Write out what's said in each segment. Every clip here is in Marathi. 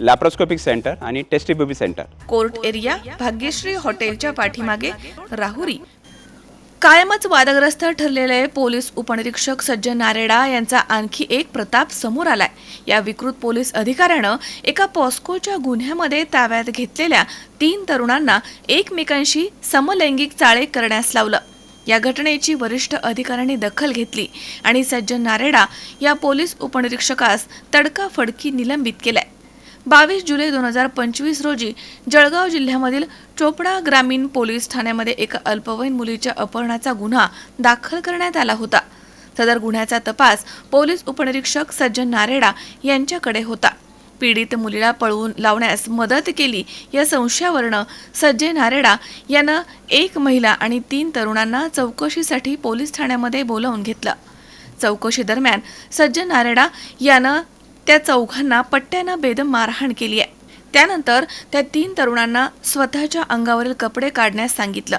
लॅप्रोस्कोपिक सेंटर आणि test tube baby centre court area Bhagyashree हॉटेलच्या पाठीमागे राहुरी. कायमच वादग्रस्त ठरलेले पोलीस उपनिरीक्षक सज्जन नारेडा यांचा आणखी एक प्रताप समोर आलाय. या विकृत पोलीस अधिकाऱ्यानं एका पॉस्कोच्या गुन्ह्यामध्ये ताब्यात घेतलेल्या तीन तरुणांना एकमेकांशी समलैंगिक चाळे करण्यास लावलं. या घटनेची वरिष्ठ अधिकाऱ्यांनी दखल घेतली आणि सज्जन नारेडा या पोलीस उपनिरीक्षकास तडकाफडकी निलंबित केलाय. बावीस जुलै दोन हजार पंचवीस रोजी जळगाव जिल्ह्यामधील चोपडा ग्रामीण पोलीस ठाण्यामध्ये एका अल्पवयीन मुलीच्या अपहरणाचा गुन्हा दाखल करण्यात आला होता. सदर गुन्ह्याचा तपास पोलीस उपनिरीक्षक सज्जन नारेडा यांच्याकडे होता. पीडित मुलीला पळवून लावण्यास मदत केली या संशयावरनं सज्जय नारेडा यानं एक महिला आणि तीन तरुणांना चौकशीसाठी पोलीस ठाण्यामध्ये बोलावून घेतलं. चौकशी दरम्यान सज्जन नारेडा यानं त्या चौघांना पट्ट्यानं बेदम मारहाण केली आहे. त्यानंतर त्या तीन तरुणांना स्वतःच्या अंगावरील कपडे काढण्यास सांगितलं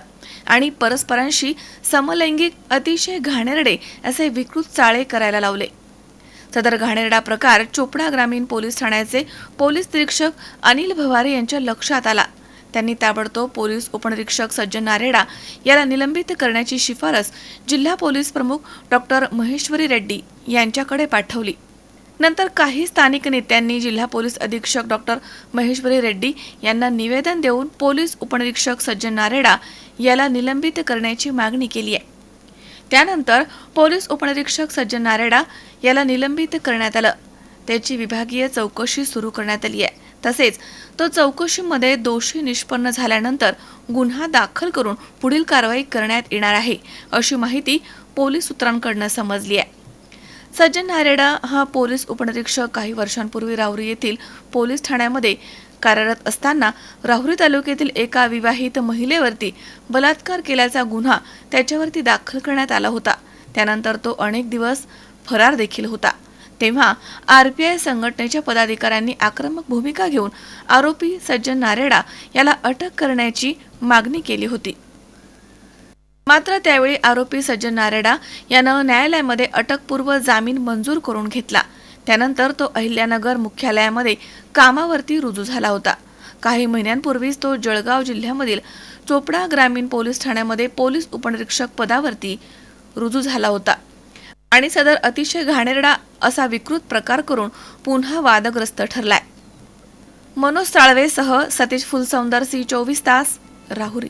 आणि परस्परांशी समलैंगिक अतिशय घाणेरडे असे विकृत चाळे करायला लावले. सदर घाणेरडा प्रकार चोपडा ग्रामीण पोलीस ठाण्याचे पोलीस निरीक्षक अनिल भवारे यांच्या लक्षात आला. त्यांनी ताबडतोब पोलीस उपनिरीक्षक सज्जन नारेडा याला निलंबित करण्याची शिफारस जिल्हा पोलीस प्रमुख डॉक्टर महेश्वरी रेड्डी यांच्याकडे पाठवली. नंतर काही स्थानिक नेत्यांनी जिल्हा पोलीस अधीक्षक डॉक्टर महेश्वरी रेड्डी यांना निवेदन देऊन पोलीस उपनिरीक्षक सज्जन नारेडा याला निलंबित करण्याची मागणी केली आहे. त्यानंतर पोलीस उपनिरीक्षक सज्जन नारेडा याला निलंबित करण्यात आलं. त्याची विभागीय चौकशी सुरू करण्यात आली आहे. तसेच तो चौकशीमध्ये दोषी निष्पन्न झाल्यानंतर गुन्हा दाखल करून पुढील कारवाई करण्यात येणार आहे अशी माहिती पोलीस सूत्रांकडनं समजली आहे. सज्जन नारेडा हा पोलीस उपनिरीक्षक काही वर्षांपूर्वी राहुरी येथील पोलीस ठाण्यामध्ये कार्यरत असताना राहुरी तालुक्यातील एका विवाहित महिलेवरती बलात्कार केल्याचा गुन्हा त्याच्यावरती दाखल करण्यात आला होता. त्यानंतर तो अनेक दिवस फरार देखील होता. तेव्हा आरपीआय संघटनेच्या पदाधिकाऱ्यांनी आक्रमक भूमिका घेऊन आरोपी सज्जन नारेडा याला अटक करण्याची मागणी केली होती. मात्र त्यावेळी आरोपी सज्जन नारेडा यानं न्यायालयामध्ये अटकपूर्व जामीन मंजूर करून घेतला. त्यानंतर तो अहिल्यानगर मुख्यालयामध्ये कामावरती रुजू झाला होता. काही महिन्यांपूर्वीच तो जळगाव जिल्ह्यामधील चोपडा ग्रामीण पोलीस ठाण्यामध्ये पोलीस उपनिरीक्षक पदावरती रुजू झाला होता. आणि सदर अतिशय घाणेरडा असा विकृत प्रकार करून पुन्हा वादग्रस्त ठरलाय. मनोज साळवेसह सतीश फुलसौंदर सी चोवीस तास राहुरी.